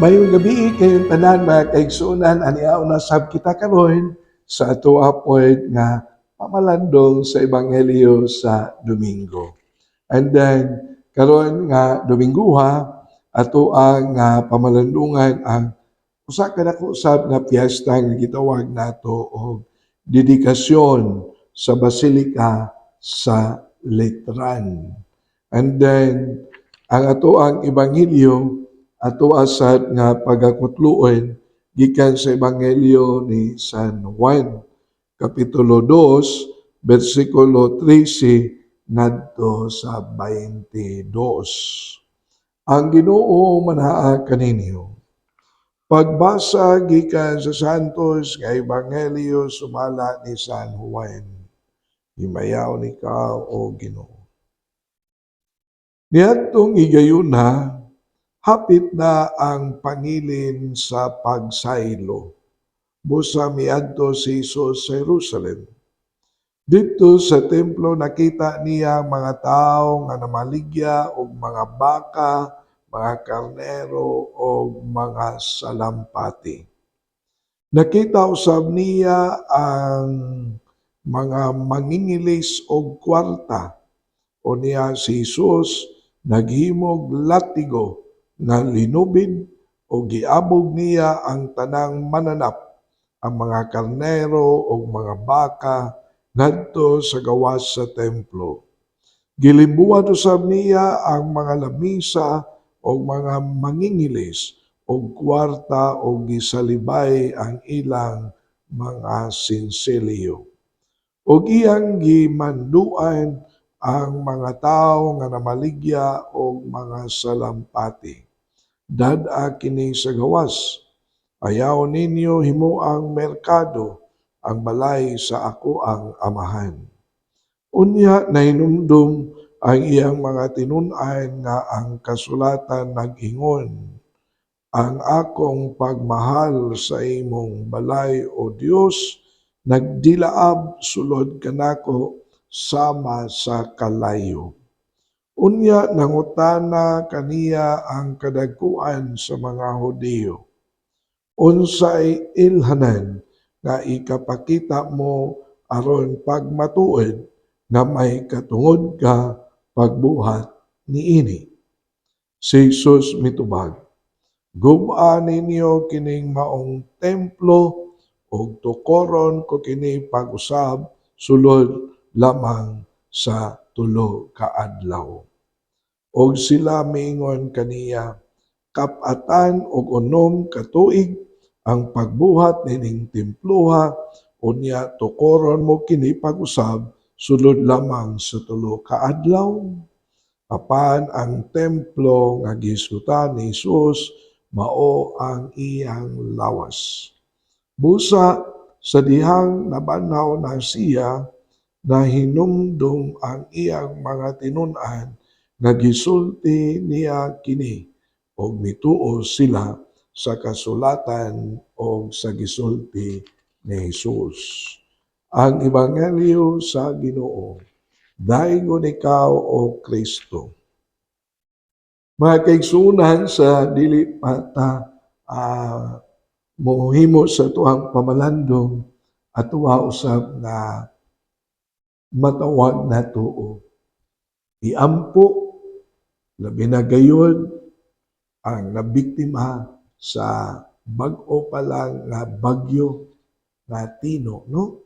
Mayong gabi kayong tanan mga kaigsunan aniaw na sab kita karon sa ato apod nga pamalandong sa ebanghelyo sa Domingo. And then karon nga Dominguha ato ang nga pamalandungan ang usa ka dako usab nga piyesta nga gitawag nato og dedikasyon sa Basilika sa Letran. And then ang ato ang ebanghelyo ato asad nga pagakutluon gikan sa ebanghelyo ni San Juan kapitulo 2 bersikulo 13 ngadto sa 22 ang Ginoo manaa kaninyo pagbasa gikan sa Santos nga ebanghelyo sumala ni San Juan. Himayaw ni ka o Ginoo. Niadtong igayuna hapit na ang pangilin sa pagsaylo. Busa miadto si Jesus sa Jerusalem. Dito sa templo nakita niya ang mga tao nga namaligya og mga baka, mga karnero o mga salampati. Nakita usab niya ang mga mangingilis og kwarta o niya si Jesus naghimog latigo nga linubid o giabog niya ang tanang mananap ang mga karnero o mga baka ngadto sa gawas sa templo. Gilimbuan usab niya ang mga lamisa o mga mangingilis o kwarta o gisalibay ang ilang mga sinsilyo. O iyang gimanduan ang mga tao nga namaligya o mga salampati dada kini sa gawas. Ayaw ninyo himo ang merkado, ang balay sa ako ang amahan. Unya na hinumdum ang iyang mga tinunan nga ang kasulatan nag-ingon. Ang akong pagmahal sa imong balay o Dios nagdilaab sulod kanako sama sa kalayo. Unya nangutana kaniya ang kadagkuan sa mga Hudiyo. Unsay ilhanan nga ikapakita mo aron pagmatuod nga may katungod ka pagbuhat niini. Si Jesus mitubag, Gubaan ninyo kining maong templo ug tukoron ko kini pag-usab sulod lamang sa tulo ka adlaw og sila miingon kaniya kapatan og unom ka tuig ang pagbuhat nining temploha unya tukoron mo kini pag-usab sulod lamang sa tulo ka adlaw. Apan ang templo nga gisgutan ni Jesus mao ang iyang lawas. Busa sa dihang nabanaw na siya na hinumdum ang iyang mga tinunan nagisulti niya kini og mituo sila sa kasulatan o sa gisulti ni Jesus. Ang Ebanghelyo sa Ginoo, daingon ikaw o Kristo. Mga kaigsunan sa dili pata uh, mohimo sa tuang pamalandong at tuwa usab na matawag na tuo. Iampo labi na gayon ang nabiktima sa bag-o pa lang nga bagyo nga tino, no?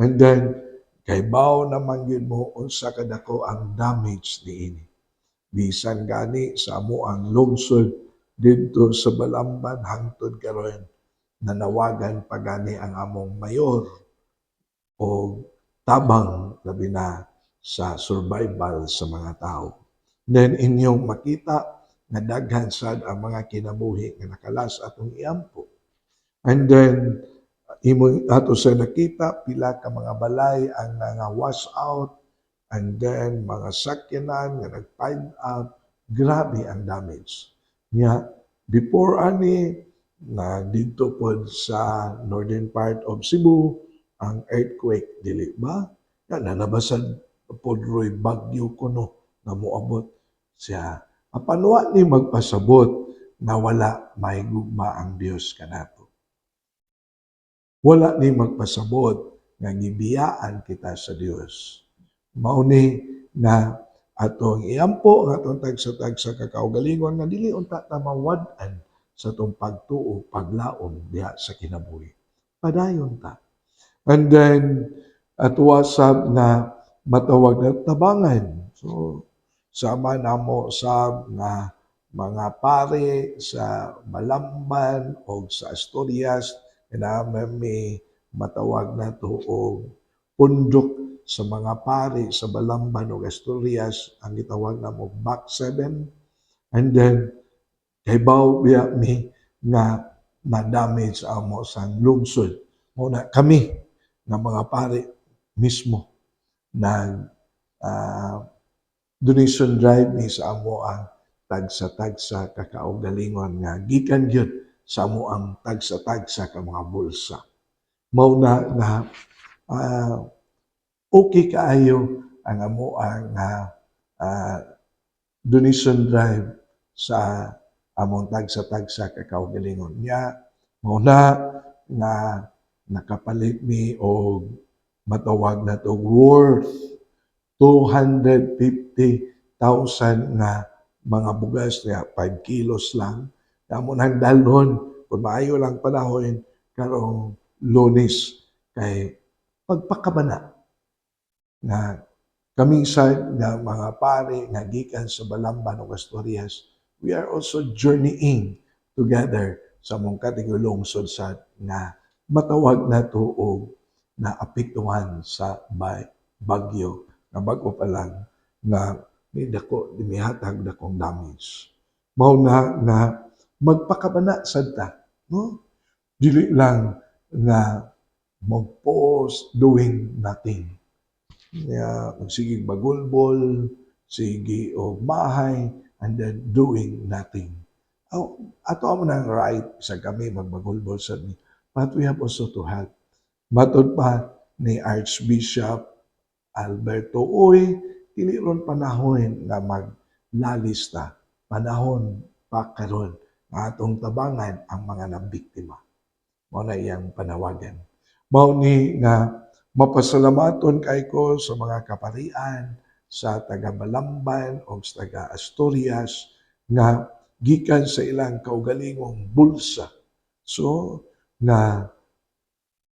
And then, kay bao naman yun mo unsa kadako ang damage niini. Bisan gani sa amo ang lungsod dito sa Balamban hangtod karon nanawagan pa gani ang among mayor o tabang labi na sa survival sa mga tao then inyong makita na daghan sad ang mga kinabuhi nga nakalas atong iampo. And then imo ato sa nakita pila ka mga balay ang nga wash out and then mga sakyanan nga nag-pile up grabe ang damage. Nya before ani na dito pod sa northern part of Cebu ang earthquake dili ba? Na nanabasad roy bagyo kuno na moabot siya. Apanwa ni magpasabot na wala mahigugma ang Dios kanato. Wala ni magpasabot nga gibiyaan kita sa Dios. Mao ni na atong iampo nga atong tagsa-tagsa kakaugalingon nga dili unta ta mawad-an sa atong pagtuo paglaom diha sa kinabuhi. Padayon ta. And then atuwa sab na matawag na tabangan. So sama namo sab nga mga pare sa Balamban o sa Asturias kailangan may matawag na to pundok sa mga pare sa Balamban o Asturias. Ang gitawag na mo back seven. And then kay baw biya mi nga na-damage amo sang lungsod. Mo na kami nga mga pare mismo nag ah, donation drive ni sa amo ang tagsa-tagsa kakaugalingon nga gikan gyud sa amo ang tagsa-tagsa ka mga bulsa. Mao na nga ah, okay kaayo ang amo ang ah, ah, donation drive sa among tagsa-tagsa kakaugalingon. Nya mao na nakapalit mi og matawag na to worth 250,000 nga mga bugas nga 5 kilos lang. Damo nang dalhon kung maayo lang panahon karong lunes kay pagpakabana nga kami sad nga mga pare nga gikan sa Balamban ug Asturias we are also journeying together sa mong katigulungsod sa nga matawag na to og naapektuhan sa bagyo nga bago pa lang nga may dako mihatag dakong damage. Mao na nga magpakabana sad ta, no? Dili lang nga mag-pause doing nothing. Nga sige bagulbol, sige o mahay, and then doing nothing. Oh, ato amo nang right sa kami magbagulbol sa ni. But we have also to help. Matod pa ni Archbishop Alberto Uy, dili ron panahon nga maglalista. Panahon pa karon nga atong tabangan ang mga nabiktima. Mao na iyang panawagan. Mao ni nga mapasalamaton kay ko sa mga kaparian sa taga Balamban o sa taga Asturias nga gikan sa ilang kaugalingong bulsa. So, nga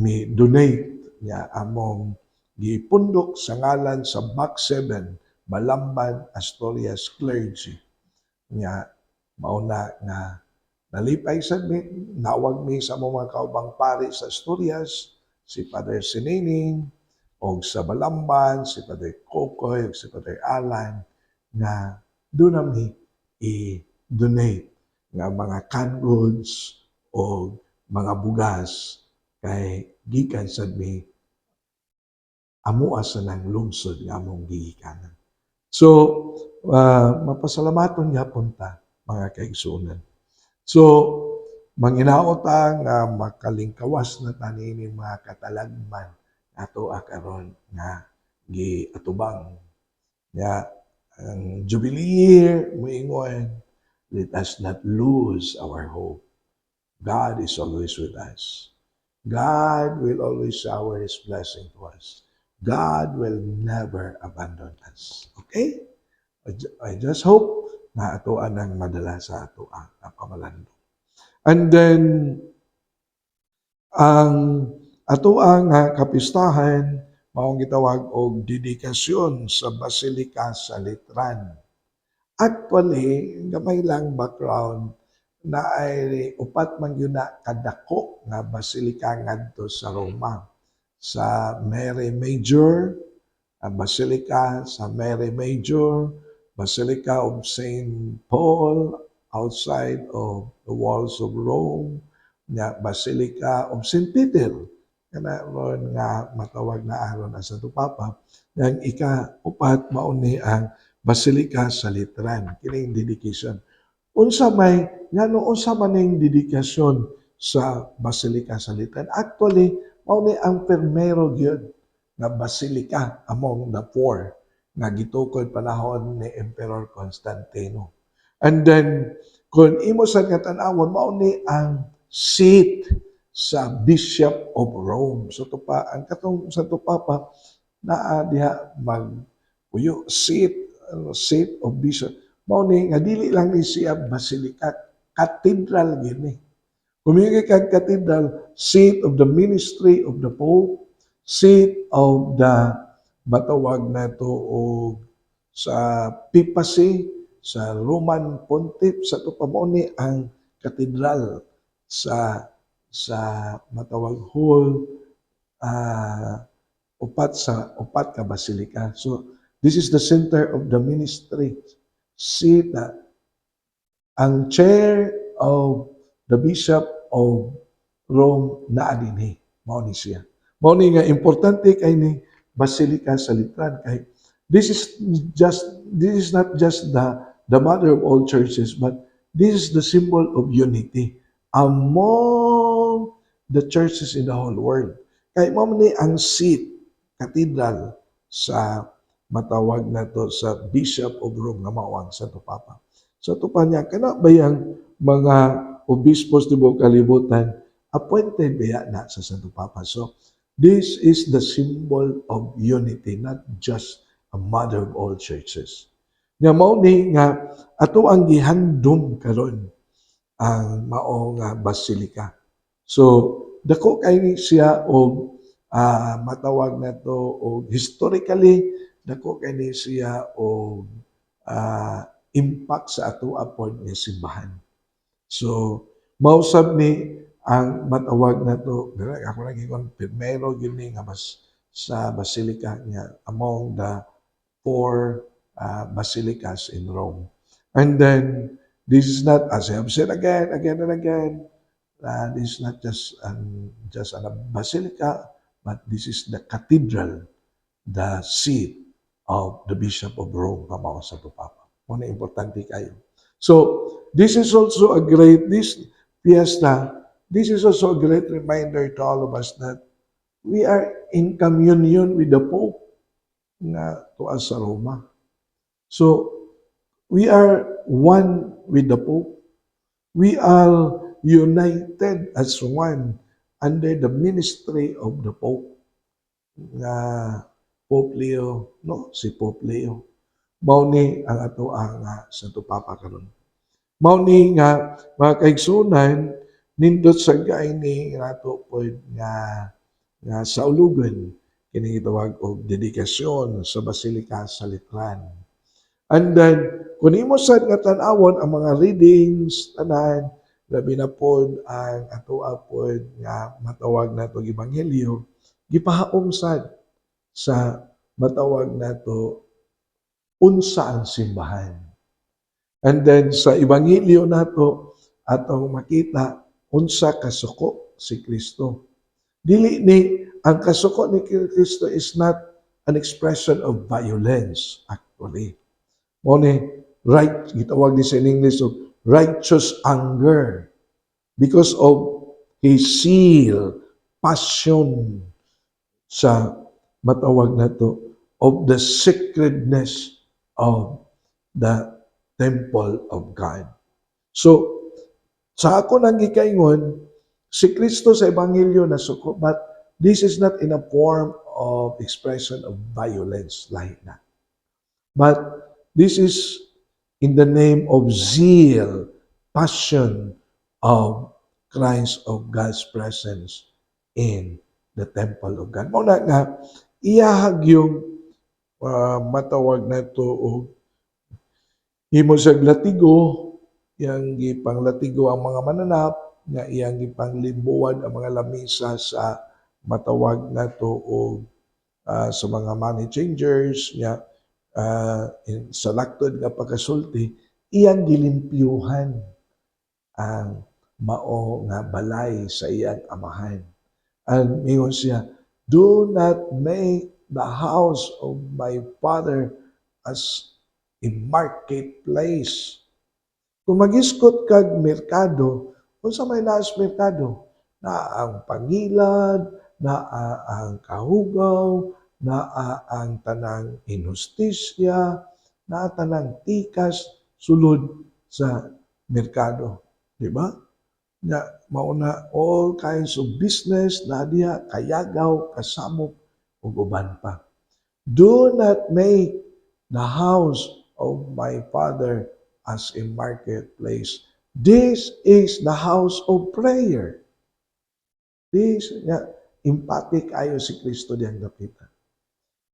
mi donate nga among gipundok sa ngalan sa Back 7 Balamban Asturias Clergy. Nga mauna nga nalipay sad mi nawag mi sa mga kaubang pari sa Asturias si Father Sinining o sa Balamban si Father Kokoy ug si Father Alan nga doon nami i-donate. Nga mga canned goods o mga bugas kay gikan sad mi amuas sa nang lungsod nga among gihikanan. So, ah, mapasalamaton gyapon ta mga kaigsuonan. So, manginaot ta nga makalingkawas na tani ni mga katalagman ato akaron nga giatubang nga ang Jubilee year moingon let us not lose our hope. God is always with us. God will always shower His blessing to us. God will never abandon us. Okay? I ju- I just hope na ato ang madala sa ato ang pamalandong. And then, ang ato ang ah, kapistahan, maong gitawag og dedikasyon sa Basilika sa Litran. Actually, gamay lang background na ay upat man yun na kadako nga basilika ngadto sa Roma. Sa Mary Major, Basilica sa Mary Major, Basilica of St. Paul outside of the walls of Rome, nga Basilica of St. Peter, kana ron nga matawag na aron as sa Papa, yang ika-upat mauni ang Basilica sa Litran, kining dedication. Unsa may ngano unsa man ning dedikasyon sa Basilica sa Litran? Actually, ni ang primero gyud nga basilika among the four nga gitukod panahon ni Emperor Constantino. And then kung imo sad nga tan-awon mao ang seat sa Bishop of Rome. So to pa ang katong Santo Papa naa diha mag uyo seat ano, seat of Bishop. Mao ni nga dili lang ni siya basilika, cathedral gini. Kag cathedral, seat of the ministry of the Pope, seat of the matawag na ito og sa papacy, sa Roman Pontiff, sa ito ni ang katedral sa sa matawag hall ah, upat sa upat ka basilika. So this is the center of the ministry. Na ang chair of the bishop of Rome na dinhi mao ni siya. Mao ni nga importante kay ni basilika sa Litran kay this is just this is not just the the mother of all churches but this is the symbol of unity among the churches in the whole world. Kay mao ni ang seat cathedral sa matawag na to sa Bishop of Rome nga mao ang Santo Papa. So ito pa niya, kana ba yung mga obispos di buong kalibutan, appointed ba na sa Santo Papa. So this is the symbol of unity, not just a mother of all churches. Nga mao ni nga ato ang gihandom karon ang mao nga basilika. So dako kay ni siya og ah, matawag na to og historically dako kay ni siya og ah, impact sa ato apod nga simbahan. So mausab ni ang matawag na to ako lagi kon primero gini nga bas sa basilika nga among the four uh, basilicas in Rome. And then this is not as I have said again, again and again. Uh, this is not just an just a basilica, but this is the cathedral, the seat of the Bishop of Rome, mao sa Papa. Muna importante kayo. So, this is also a great, this fiesta, this is also a great reminder to all of us that we are in communion with the Pope na to us sa Roma. So, we are one with the Pope. We are united as one under the ministry of the Pope. Nga Pope Leo, no? Si Pope Leo. Mao ni ang ato ang uh, Santo Papa karon. Mao ni nga mga kaigsunan nindot sa gay ni nato pod nga nga sa ulugan kini gitawag og dedikasyon sa Basilika sa Litran. And then kung imo sad nga tan-awon ang mga readings tanan labi na pod ang ato pod nga matawag nato ebanghelyo gipahaom sad sa matawag nato unsa ang simbahan. And then sa ebanghelyo nato atong makita unsa kasuko si Kristo. Dili ni ang kasuko ni Kristo is not an expression of violence actually. Mo ni right gitawag ni sa English of righteous anger because of his zeal, passion sa matawag na to of the sacredness of the temple of God. So, sa ako nang gikaingon, si Kristo sa Ebanghelyo na suko, but this is not in a form of expression of violence like that. But this is in the name of zeal, passion of Christ of God's presence in the temple of God. Muna nga, iyahag yung uh, matawag na ito og himo sa latigo yang gipanglatigo ang mga mananap nga iyang gipanglimbuan ang mga lamisa sa matawag na ito og uh, sa mga money changers nga uh, sa laktod nga pagkasulti iyang gilimpyuhan ang mao nga balay sa iyang amahan. And mingon siya, do not make the house of my father as a marketplace. Kung magiskot kag merkado, kung sa may naas merkado, na ang pangilad, na ang kahugaw, na ang tanang inustisya, na tanang tikas, sulod sa merkado, di ba? Nga mauna all kinds of business na diha kayagaw, kasamok ug uban pa. Do not make the house of my father as a marketplace. This is the house of prayer. This nga emphatic ayo si Kristo diyang dapitan.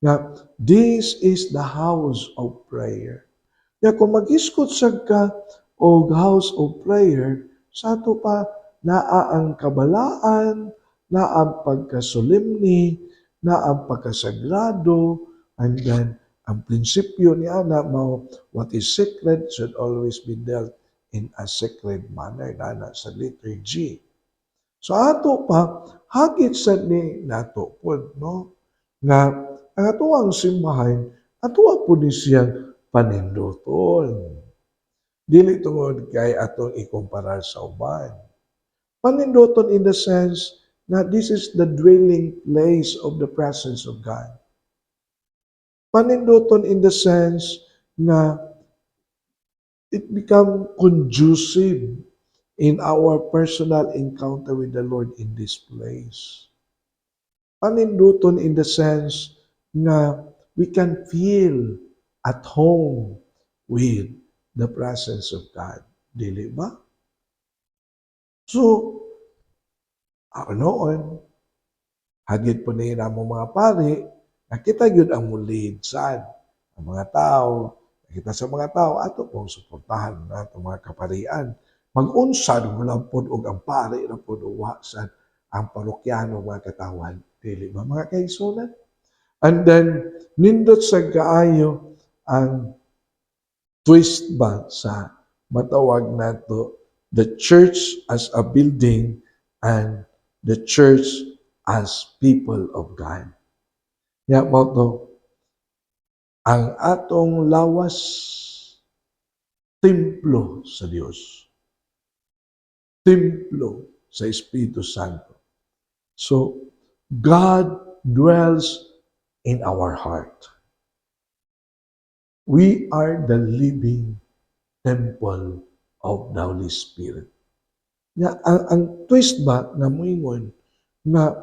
Nga this is the house of prayer. Nga kung mag-iskot sad ka og house of prayer, sa ato pa naa ang kabalaan, naa ang pagkasolemni, naa ang pagkasagrado, and then ang prinsipyo ni ana mao what is sacred should always be dealt in a sacred manner nana sa liturgy. So ato pa hagit sad ni nato pod no nga ang atuang simbahan ato po ni siyang paninduton. Dili tungod kay atong ikumparar sa uban. Paninduton in the sense na this is the dwelling place of the presence of God. Paninduton in the sense na it become conducive in our personal encounter with the Lord in this place. Paninduton in the sense na we can feel at home with the presence of God. Dili ba? So, ako noon, hagit po na mo mga pari, nakita yun ang mulid sad. Ang mga tao, nakita sa mga tao, ato pong suportahan na itong mga kaparian. Mag-unsad mo lang po og ang pari na po sad ang parokyano mga katawan. Dili ba mga kaisunan? And then, nindot sa kaayo ang twist ba sa matawag nato the church as a building and the church as people of God. Nga mo to, ang atong lawas templo sa Dios. Templo sa Espiritu Santo. So, God dwells in our heart. We are the living temple of the Holy Spirit. Nga, ang, ang twist ba na moingon nga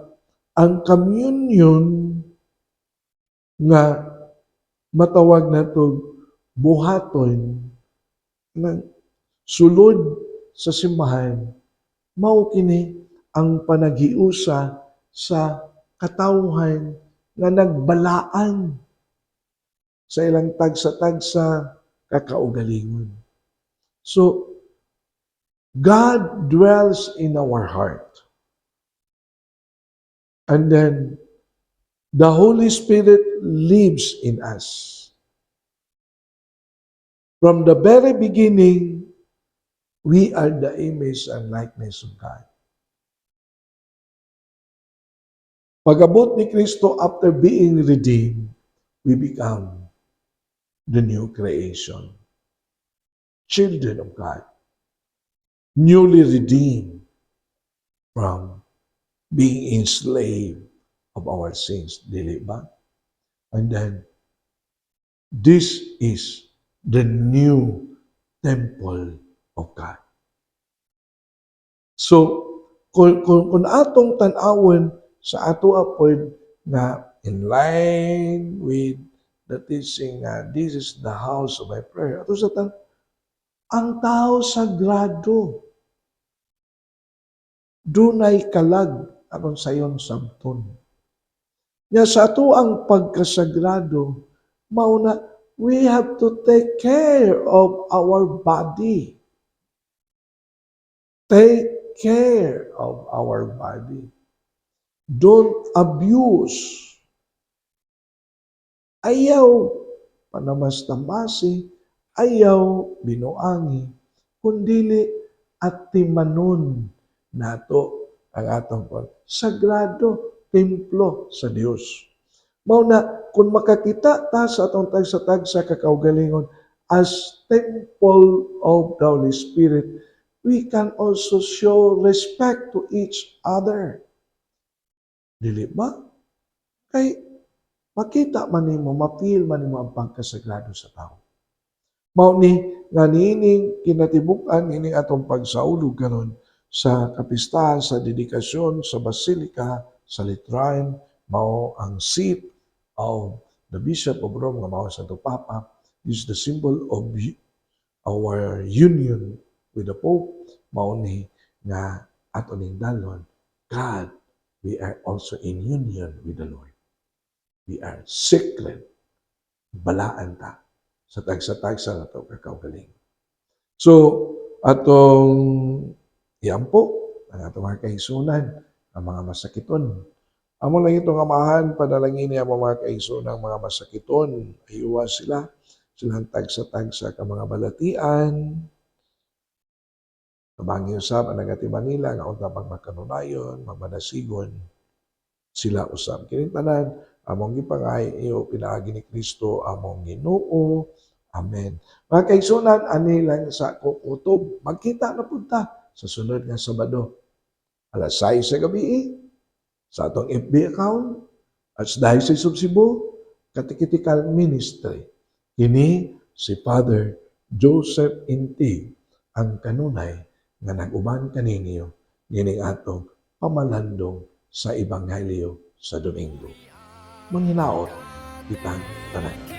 ang communion nga matawag na to buhaton ng sulod sa simbahan mao kini ang panagiusa sa katawhan nga nagbalaan sa ilang tagsa-tagsa kakaugalingon. So, God dwells in our heart. And then, the Holy Spirit lives in us. From the very beginning, we are the image and likeness of God. Pagabot ni Kristo after being redeemed, we become the new creation. Children of God. Newly redeemed from being enslaved of our sins. Dili ba? And then, this is the new temple of God. So, kung, kung, kung atong tanawon sa ato apod na in line with the teaching na this is the house of my prayer. Ato sa tan ang tao sagrado. Dunay kalag aron sayon sabton. Nya sa ato ang pagkasagrado, mauna we have to take care of our body. Take care of our body. Don't abuse. Ayaw panamas-tamasi, ayaw binuangi, kundili at timanon nato ang atong pag sagrado templo sa Dios. Mao na kung makakita ta sa atong tag-sa-tag sa kakaugalingon as temple of the Holy Spirit, we can also show respect to each other. Dili ba? Kay makita man nimo, mapil man nimo ang pagkasagrado sa tao. Mao ni nga niining kinatibuk-an ini atong pagsaulog karon sa kapistahan sa dedikasyon sa Basilika sa Litran mao ang seat of the Bishop of Rome nga mao Santo Papa. Is the symbol of our union with the Pope. Mao ni nga ato ning dalon God we are also in union with the Lord. We are secret balaan ta sa tagsa-tagsa na to kakaugaling. So, atong iyampo, ang atong mga kaisunan, ang mga masakiton. Amo lang itong amahan, panalangin niya ang mga kaisunan, mga masakiton. Ayuwa sila, silang tagsa-tagsa ka mga balatian. Kabangi usab ang nagati Manila, nga unta pag makanunayon, mamanasigon, sila usab. Kining tanan, among gipangay iyo pinaagi ni Kristo among Ginoo. Amen. Mga kaigsunan, ani lang sa kukutob. Magkita na punta sa sunod nga Sabado. Alas 6 sa gabi sa atong FB account at sa Diocese of Cebu Catechetical Ministry. Kini si Father Joseph Intig ang kanunay nga nag-uban kaninyo nining atong pamalandong sa Ebanghelyo sa Domingo. Manghinaot, kitang tanan.